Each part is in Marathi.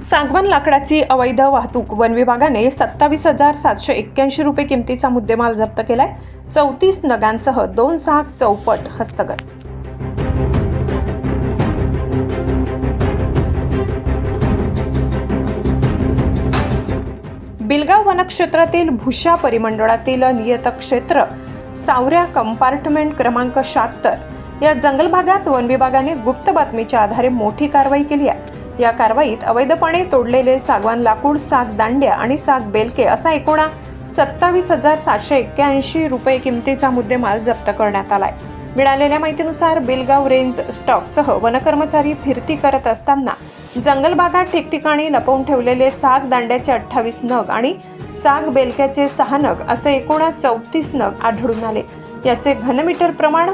सागवान लाकडाची अवैध वाहतूक वन विभागाने सत्तावीस हजार सातशे एक्क्याऐंशी रुपये किमतीचा मुद्देमाल जप्त केलाय. चौतीस नगांसह दोन साग चौपट हस्तगत. बिलगाव वनक्षेत्रातील भुशा परिमंडळातील नियतक्षेत्र सावऱ्या कंपार्टमेंट क्रमांक शहात्तर. या जंगल भागात वन विभागाने गुप्त बातमीच्या आधारे मोठी कारवाई केली आहे. या कारवाईत अवैधपणे तोडलेले सागवान लाकूड साग दांड्या आणि साग बेलके असा एकूणा सत्तावीस हजार सातशे एक्क्याऐंशी रुपये किमतीचा मुद्देमाल जप्त करण्यात आलाय. मिळालेल्या माहितीनुसार बिलगाव रेंज स्टॉकसह वनकर्मचारी फिरती करत असताना जंगलबागात ठिकठिकाणी लपवून ठेवलेले साग दांड्याचे अठ्ठावीस नग आणि साग बेलक्याचे सहा नग असे एकूण चौतीस नग आढळून आले. याचे घनमीटर प्रमाण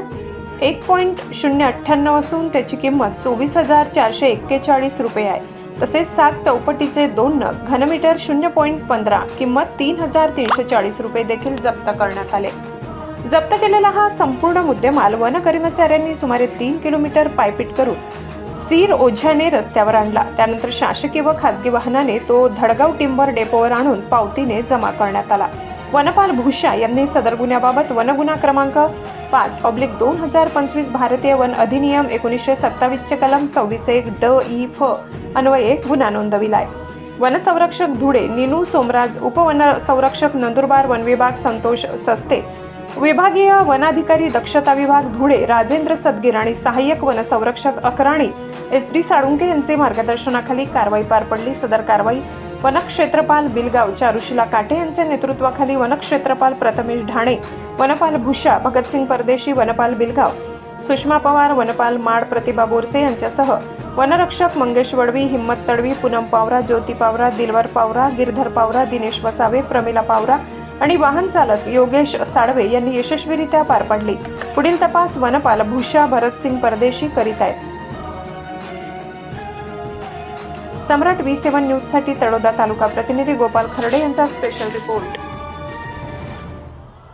एक पॉईंट शून्य अठ्ठ्याण्णव असून त्याची किंमत चोवीस हजार चारशे एक्केचाळीस रुपये आहे. तसेच साग चौपटीचे दोन नग घनमीटर शून्य पॉईंट पंधरा किंमत तीन हजार तीनशे चाळीस रुपये देखील जप्त करण्यात आले. जप्त केलेला हा संपूर्ण मुद्देमाल वन कर्मचाऱ्यांनी सुमारे तीन किलोमीटर पायपीट करून सीर ओझ्याने रस्त्यावर आणला. त्यानंतर शासकीय व खासगी वाहनाने तो धडगाव टिंबर डेपोवर आणून पावतीने जमा करण्यात आला. वनपाल भूषा यांनी सदर गुन्ह्याबाबत वनगुन्हा क्रमांक पाच ऑब्लिक दोन हजार पंचवीस भारतीय वन अधिनियम एकोणीसशे सत्तावीसचे कलम सव्वीस एक ड ई फ अन्वये गुन्हा नोंदविलाय. वनसंरक्षक धुळे निनू सोमराज उपवन संरक्षक नंदुरबार वन विभाग संतोष सस्ते विभागीय वनाधिकारी दक्षता विभाग धुळे राजेंद्र सदगीर आणि सहाय्यक वनसंरक्षक अकराणी एस डी साळुंके यांचे मार्गदर्शनाखाली कारवाई पार पडली. सदर कारवाई वनक्षेत्रपाल बिलगाव चारुशिला काटे यांच्या नेतृत्वाखाली वनक्षेत्रपाल प्रथमेश ढाणे वनपाल भुषा भगतसिंग परदेशी वनपाल बिलगाव सुषमा पवार वनपाल माड प्रतिभा बोरसे यांच्यासह वनरक्षक मंगेश वडवी हिम्मत तडवी पूनम पावरा ज्योती पावरा दिलवर पावरा गिरधर पावरा दिनेश वसावे प्रमिला पावरा आणि वाहन चालक योगेश साळवे यांनी यशस्वीरित्या पार पाडली. पुढील तपास वनपाल भूषा भरतसिंग परदेशी करीत आहेत. सम्राट वी सेवन न्यूजसाठी तळोदा तालुका प्रतिनिधी गोपाल खर्डे यांचा स्पेशल रिपोर्ट